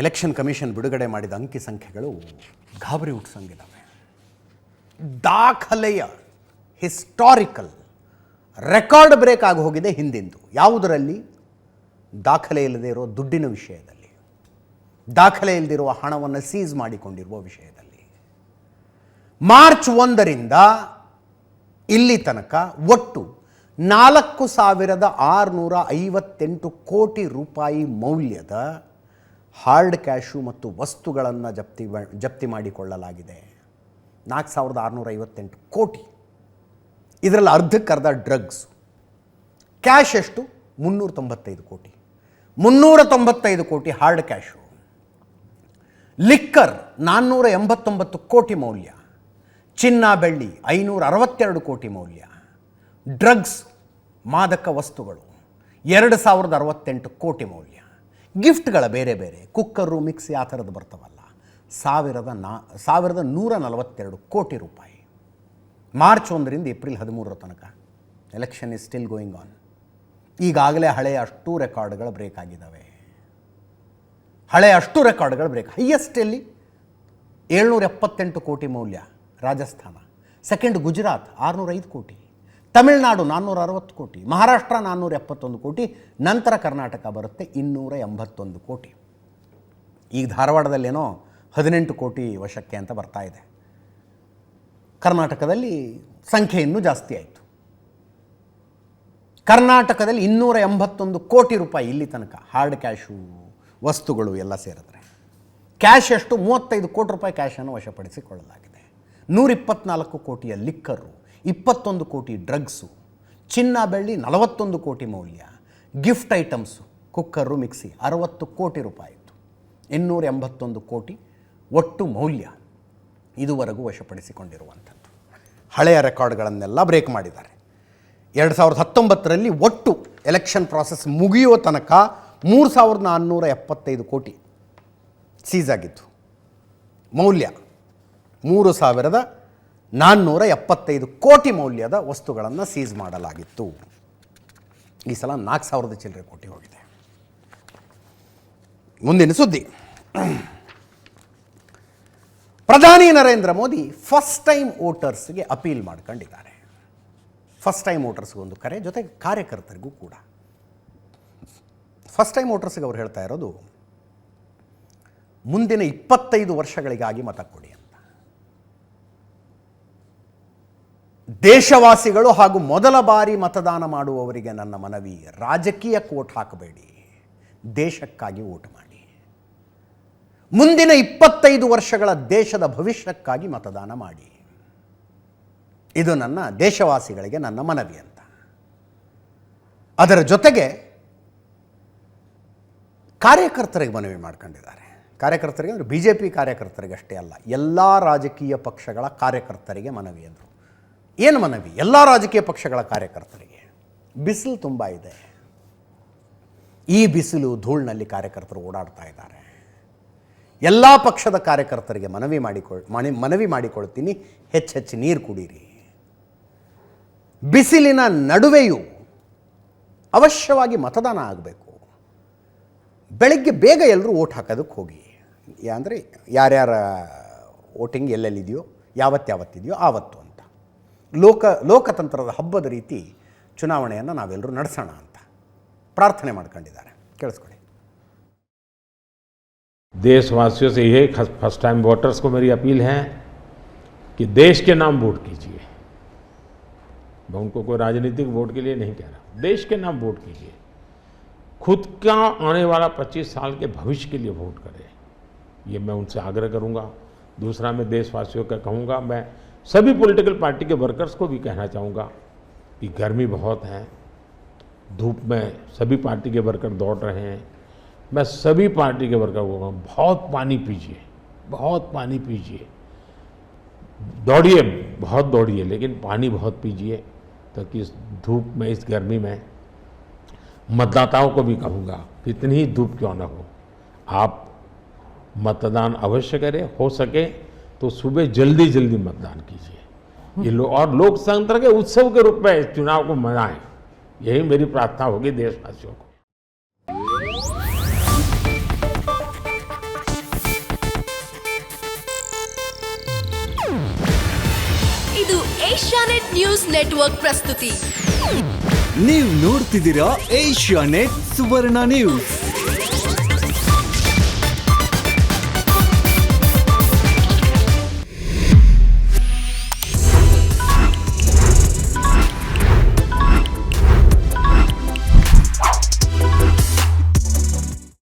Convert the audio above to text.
Election commission ಬಿಡುಗಡೆ ಮಾಡಿದ ಅಂಕಿ ಸಂಖ್ಯೆಗಳು ಗಾಬರಿ ಹುಟ್ಟಿಸಂಗಿದ್ದಾವೆ. ದಾಖಲೆಯ ಹಿಸ್ಟಾರಿಕಲ್ ರೆಕಾರ್ಡ್ ಬ್ರೇಕ್ ಆಗಿ ಹೋಗಿದೆ ಹಿಂದಿಂದು. ಯಾವುದರಲ್ಲಿ? ದಾಖಲೆ ಇಲ್ಲದೆ ಇರೋ ದುಡ್ಡಿನ ವಿಷಯದಲ್ಲಿ. ದಾಖಲೆ ಇಲ್ಲದಿರುವ ಹಣವನ್ನು ಸೀಸ್ ಮಾಡಿಕೊಂಡಿರುವ ವಿಷಯದಲ್ಲಿ. ಮಾರ್ಚ್ ಒಂದರಿಂದ ಇಲ್ಲಿ ತನಕ ಒಟ್ಟು ನಾಲ್ಕು ಸಾವಿರದ ಆರುನೂರ ಐವತ್ತೆಂಟು ಕೋಟಿ ರೂಪಾಯಿ ಮೌಲ್ಯದ ಹಾರ್ಡ್ ಕ್ಯಾಶು ಮತ್ತು ವಸ್ತುಗಳನ್ನು ಜಪ್ತಿ ಜಪ್ತಿ ಮಾಡಿಕೊಳ್ಳಲಾಗಿದೆ. ನಾಲ್ಕು ಸಾವಿರದ ಆರುನೂರ ಐವತ್ತೆಂಟು ಕೋಟಿ. ಇದರಲ್ಲಿ ಅರ್ಧಕ್ಕರ್ಧ ಡ್ರಗ್ಸ್. ಕ್ಯಾಶ್ ಎಷ್ಟು? ಮುನ್ನೂರ ತೊಂಬತ್ತೈದು ಕೋಟಿ. ಮುನ್ನೂರ ತೊಂಬತ್ತೈದು ಕೋಟಿ ಹಾರ್ಡ್ ಕ್ಯಾಶು. ಲಿಕ್ಕರ್ ನಾನ್ನೂರ ಎಂಬತ್ತೊಂಬತ್ತು ಕೋಟಿ ಮೌಲ್ಯ. ಚಿನ್ನ ಬೆಳ್ಳಿ ಐನೂರ ಅರವತ್ತೆರಡು ಕೋಟಿ ಮೌಲ್ಯ. ಡ್ರಗ್ಸ್ ಮಾದಕ ವಸ್ತುಗಳು ಎರಡು ಸಾವಿರದ ಅರವತ್ತೆಂಟು ಕೋಟಿ ಮೌಲ್ಯ. ಗಿಫ್ಟ್ಗಳ ಬೇರೆ ಬೇರೆ. ಕುಕ್ಕರು, ಮಿಕ್ಸಿ ಆ ಥರದ್ದು ಬರ್ತವಲ್ಲ. ಸಾವಿರದ ನಾ, ಸಾವಿರದ ನೂರ ನಲವತ್ತೆರಡು ಕೋಟಿ ರೂಪಾಯಿ. ಮಾರ್ಚ್ ಒಂದರಿಂದ ಏಪ್ರಿಲ್ ಹದಿಮೂರರ ತನಕ. Election is still going on. ಈಗಾಗಲೇ ಹಳೆಯ ಅಷ್ಟು ರೆಕಾರ್ಡ್ಗಳು ಬ್ರೇಕ್ ಆಗಿದ್ದಾವೆ. ಹಳೆಯ ಅಷ್ಟು ರೆಕಾರ್ಡ್ಗಳು ಬ್ರೇಕ್, ಹೈಯೆಸ್ಟ್ ಎಲ್ಲಿ? ಏಳ್ನೂರ ಎಪ್ಪತ್ತೆಂಟು ಕೋಟಿ ಮೌಲ್ಯ ರಾಜಸ್ಥಾನ. ಸೆಕೆಂಡ್ ಗುಜರಾತ್ ಆರುನೂರ ಐದು ಕೋಟಿ. ತಮಿಳುನಾಡು ನಾನ್ನೂರ ಅರವತ್ತು ಕೋಟಿ, ಮಹಾರಾಷ್ಟ್ರ ನಾನ್ನೂರ ಎಪ್ಪತ್ತೊಂದು ಕೋಟಿ, ನಂತರ ಕರ್ನಾಟಕ ಬರುತ್ತೆ ಇನ್ನೂರ ಎಂಬತ್ತೊಂದು ಕೋಟಿ. ಈಗ ಧಾರವಾಡದಲ್ಲೇನೋ ಹದಿನೆಂಟು ಕೋಟಿ ವಶಕ್ಕೆ ಅಂತ ಬರ್ತಾ ಇದೆ. ಕರ್ನಾಟಕದಲ್ಲಿ ಸಂಖ್ಯೆ ಇನ್ನೂ ಜಾಸ್ತಿ ಆಯಿತು. ಕರ್ನಾಟಕದಲ್ಲಿ ಇನ್ನೂರ ಎಂಬತ್ತೊಂದು ಕೋಟಿ ರೂಪಾಯಿ ಇಲ್ಲಿ ತನಕ ಹಾರ್ಡ್ ಕ್ಯಾಶು ವಸ್ತುಗಳು ಎಲ್ಲ ಸೇರಿದ್ರೆ. ಕ್ಯಾಶ್ ಎಷ್ಟು? ಮೂವತ್ತೈದು ಕೋಟಿ ರೂಪಾಯಿ ಕ್ಯಾಶನ್ನು ವಶಪಡಿಸಿಕೊಳ್ಳಲಾಗಿದೆ. ನೂರಿಪ್ಪತ್ನಾಲ್ಕು ಕೋಟಿಯ ಲಿಕ್ಕರು ಇಪ್ಪತ್ತೊಂದು ಕೋಟಿ ಡ್ರಗ್ಸು, ಚಿನ್ನ ಬೆಳ್ಳಿ ನಲವತ್ತೊಂದು ಕೋಟಿ ಮೌಲ್ಯ, ಗಿಫ್ಟ್ ಐಟಮ್ಸು, ಕುಕ್ಕರು, ಮಿಕ್ಸಿ ಅರವತ್ತು ಕೋಟಿ ರೂಪಾಯಿ ಇತ್ತು. ಇನ್ನೂರ ಎಂಬತ್ತೊಂದು ಕೋಟಿ ಒಟ್ಟು ಮೌಲ್ಯ ಇದುವರೆಗೂ ವಶಪಡಿಸಿಕೊಂಡಿರುವಂಥದ್ದು. ಹಳೆಯ ರೆಕಾರ್ಡ್ಗಳನ್ನೆಲ್ಲ ಬ್ರೇಕ್ ಮಾಡಿದ್ದಾರೆ. ಎರಡು ಸಾವಿರದ ಹತ್ತೊಂಬತ್ತರಲ್ಲಿ ಒಟ್ಟು ಎಲೆಕ್ಷನ್ ಪ್ರಾಸೆಸ್ ಮುಗಿಯುವ ತನಕ ಮೂರು ಸಾವಿರದ ನಾನ್ನೂರ ಎಪ್ಪತ್ತೈದು ಕೋಟಿ ಸೀಸ್ ಆಗಿತ್ತು. ಮೌಲ್ಯ ಮೂರು ಸಾವಿರದ ನಾನ್ನೂರ ಎಪ್ಪತ್ತೈದು ಕೋಟಿ ಮೌಲ್ಯದ ವಸ್ತುಗಳನ್ನು ಸೀಸ್ ಮಾಡಲಾಗಿತ್ತು. ಈ ಸಲ ನಾಲ್ಕು ಸಾವಿರದ ಚಿಲ್ಲರೆ ಕೋಟಿ ಹೋಗಿದೆ. ಮುಂದಿನ ಸುದ್ದಿ. ಪ್ರಧಾನಿ ನರೇಂದ್ರ ಮೋದಿ ಫಸ್ಟ್ ಟೈಮ್ ವೋಟರ್ಸ್ಗೆ ಅಪೀಲ್ ಮಾಡ್ಕೊಂಡಿದ್ದಾರೆ. ಫಸ್ಟ್ ಟೈಮ್ ವೋಟರ್ಸ್ಗೆ ಒಂದು ಕರೆ, ಜೊತೆಗೆ ಕಾರ್ಯಕರ್ತರಿಗೂ ಕೂಡ. ಫಸ್ಟ್ ಟೈಮ್ ವೋಟರ್ಸ್ಗೆ ಅವ್ರು ಹೇಳ್ತಾ ಇರೋದು, ಮುಂದಿನ ಇಪ್ಪತ್ತೈದು ವರ್ಷಗಳಿಗಾಗಿ ಮತ ಕೊಡಿ ಅಂತ ದೇಶವಾಸಿಗಳು ಹಾಗೂ ಮೊದಲ ಬಾರಿ ಮತದಾನ ಮಾಡುವವರಿಗೆ ನನ್ನ ಮನವಿ, ರಾಜಕೀಯ ಕೋಟ್ ಹಾಕಬೇಡಿ, ದೇಶಕ್ಕಾಗಿ ಓಟ್ ಮಾಡಿ. ಮುಂದಿನ ಇಪ್ಪತ್ತೈದು ವರ್ಷಗಳ ದೇಶದ ಭವಿಷ್ಯಕ್ಕಾಗಿ ಮತದಾನ ಮಾಡಿ. ಇದು ನನ್ನ ದೇಶವಾಸಿಗಳಿಗೆ ನನ್ನ ಮನವಿ ಅಂತ. ಅದರ ಜೊತೆಗೆ ಕಾರ್ಯಕರ್ತರಿಗೆ ಮನವಿ ಮಾಡ್ಕೊಂಡಿದ್ದಾರೆ. ಕಾರ್ಯಕರ್ತರಿಗೆ ಅಂದರೆ ಬಿ ಜೆ ಪಿ ಕಾರ್ಯಕರ್ತರಿಗೆ ಅಷ್ಟೇ ಅಲ್ಲ, ಎಲ್ಲ ರಾಜಕೀಯ ಪಕ್ಷಗಳ ಕಾರ್ಯಕರ್ತರಿಗೆ ಮನವಿ ಅಂದರು. ಏನು ಮನವಿ? ಎಲ್ಲ ರಾಜಕೀಯ ಪಕ್ಷಗಳ ಕಾರ್ಯಕರ್ತರಿಗೆ. ಬಿಸಿಲು ತುಂಬ ಇದೆ. ಈ ಬಿಸಿಲು ಧೂಳಿನಲ್ಲಿ ಕಾರ್ಯಕರ್ತರು ಓಡಾಡ್ತಾ ಇದ್ದಾರೆ. ಎಲ್ಲ ಪಕ್ಷದ ಕಾರ್ಯಕರ್ತರಿಗೆ ಮನವಿ ಮಾಡಿಕೊಳ್ ಮನೆ ಮನವಿ ಮಾಡಿಕೊಳ್ತೀನಿ. ಹೆಚ್ಚೆಚ್ಚು ನೀರು ಕುಡೀರಿ. ಬಿಸಿಲಿನ ನಡುವೆಯೂ ಅವಶ್ಯವಾಗಿ ಮತದಾನ ಆಗಬೇಕು. ಬೆಳಗ್ಗೆ ಬೇಗ ಎಲ್ಲರೂ ಓಟ್ ಹಾಕೋದಕ್ಕೆ ಹೋಗಿ. ಅಂದರೆ ಯಾರ್ಯಾರ ವೋಟಿಂಗ್ ಎಲ್ಲೆಲ್ಲಿದೆಯೋ, ಯಾವತ್ತು ಯಾವತ್ತಿದೆಯೋ, ಆವತ್ತು ಲೋಕ ಲೋಕತಂತ್ರದ ಹಬ್ಬದ ರೀತಿ ಚುನಾವಣೆಯನ್ನು ನಾವೆಲ್ಲರೂ ನಡೆಸೋಣ ಅಂತ ಪ್ರಾರ್ಥನೆ ಮಾಡ್ಕೊಂಡಿದ್ದಾರೆ ಕೇಳಿಸ್ಕೊಳ್ಳಿ देशवासियों से यही फर्स्ट टाइम वोटर्स को मेरी अपील है कि देश के नाम वोट कीजिए मैं उनको कोई राजनीतिक वोट के लिए नहीं कह रहा देश के नाम वोट कीजिए खुद का आने वाला 25 साल के भविष्य के लिए वोट करें ये मैं उनसे आग्रह करूंगा दूसरा मैं देशवासियों का कहूंगा मैं सभी पॉलिटिकल पार्टी के वर्कर्स को भी कहना चाहूँगा कि गर्मी बहुत है, धूप में सभी पार्टी के वर्कर दौड़ रहे हैं। मैं सभी पार्टी के वर्कर को कहूँ बहुत पानी पीजिए, बहुत पानी पीजिए। दौड़िए, बहुत दौड़िए, लेकिन पानी बहुत पीजिए, ताकि इस धूप में, इस गर्मी में मतदाताओं को भी कहूँगा कि इतनी ही धूप क्यों ना हो। आप मतदान अवश्य करें, हो सके तो सुबह जल्दी जल्दी मतदान कीजिए ये लो, और लोकतंत्र के उत्सव के रूप में इस चुनाव को मनाएं यही मेरी प्रार्थना होगी देशवासियों को ಇದು ಏಷ್ಯಾನೆಟ್ ನ್ಯೂಸ್ ನೆಟ್ವರ್ಕ್ ಪ್ರಸ್ತುತಿ ನೀವು ನೋಡ್ತಿದ್ದೀರಾ ಏಷ್ಯಾನೆಟ್ ಸುವರ್ಣ ನ್ಯೂಸ್